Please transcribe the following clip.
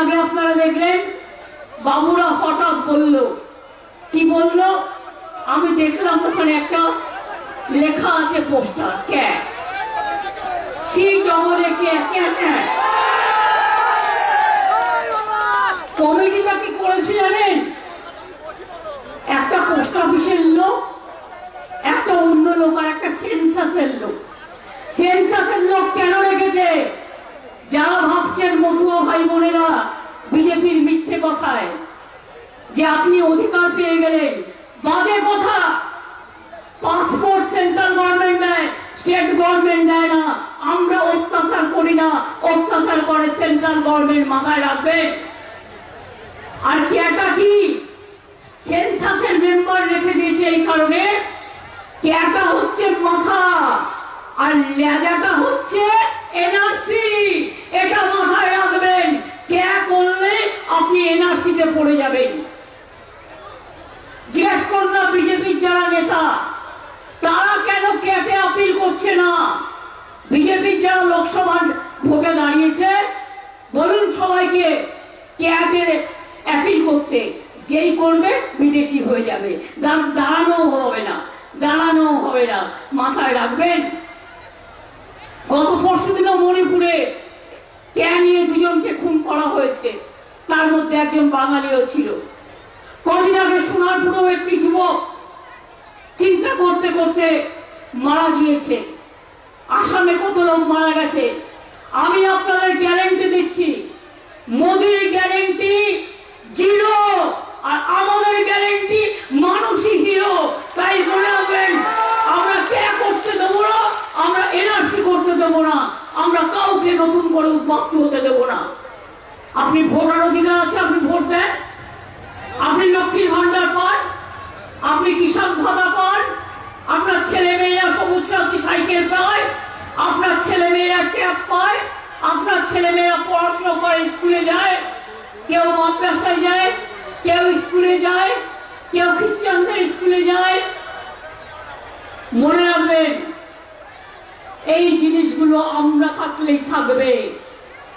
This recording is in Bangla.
আগে আপনারা দেখলেন, বাবুরা হঠাৎ বলল, কি বলল? আমি দেখলাম ওখানে একটা লেখা আছে poster cat C double A K cat কমিটিটা কি করেছে জানেন? একটা পোস্ট অফিসের লোক, একটা অন্য লোক আর একটা সেন্সাসের লোক। সেন্সাসের লোক কেন রেখেছে? ভাই বোনেরা বিজেপির মিথ্যে কথায় যে আপনি অধিকার পেয়ে গেলেন। বাজে কথা। পাসপোর্ট সেন্ট্রাল গভর্নমেন্ট দেয় স্টেট গভর্নমেন্ট দেয় না। আমরা অত্যাচার করি না। অত্যাচার করে সেন্ট্রাল গভর্নমেন্ট মাথায় রাখবেন আর ক্যাটা কি? সেন্সাসের মেম্বার রেখে দিয়েছে এই কারণে। ক্যাটা হচ্ছে মাথা। আর লেজাটা হচ্ছে এনআরসি এটা মাথায় রাখবেন ক্যা করলে এনআরসিতে পড়ে যাবেন জিজ্ঞেস করুন না বিজেপির যারা নেতা, তারা কেন ক্যাটে আপিল করছে না? বিজেপির যারা লোকসভার ভোটে দাঁড়িয়েছে, বলুন সবাইকে ক্যাটে অ্যাপিল করতে। যেই করবে, বিদেশি হয়ে যাবে। দাঁড়ানো হবে না দাঁড়ানো হবে না। মাথায় রাখবেন, গত পরশু দিনও মণিপুরে ক্যা নিয়ে দুজনকে খুন করা হয়েছে। তার মধ্যে একজন বাঙালিও ছিল। কদিন আগে সোনারপুরেও একটি যুবক চিন্তা করতে করতে মারা গিয়েছে। আসামে কত লোক মারা গেছে। আমি আপনাদের গ্যারেন্টি দিচ্ছি, মোদির গ্যারেন্টি জিরো আর আমাদের গ্যারেন্টি মানুষই হিরো। তাই মনে রাখবেন, আমরা কে করতে দেবো না, আমরা এনআরসি করতে দেবো না, আমরা কাউকে নতুন করে উদ্বাস্তু হতে দেবো না। আপনি ভোটার অধিকার আছে, আপনি ভোট দেন। আপনি লক্ষ্মীর ভান্ডার পান, আপনি কিষাণ ভাতা পান, আপনার ছেলে মেয়েরা সবুজ সাথী সাইকেল পায়, আপনার ছেলে মেয়েরা ট্যাব পায়, আপনার ছেলে মেয়েরা পড়াশোনা করে, স্কুলে যায়, কেউ মাদ্রাসায় যায়, কেউ স্কুলে যায়, কেউ খ্রিস্টানদের স্কুলে যায়। মনে রাখবেন, এই জিনিসগুলো আমরা থাকলেই থাকবে।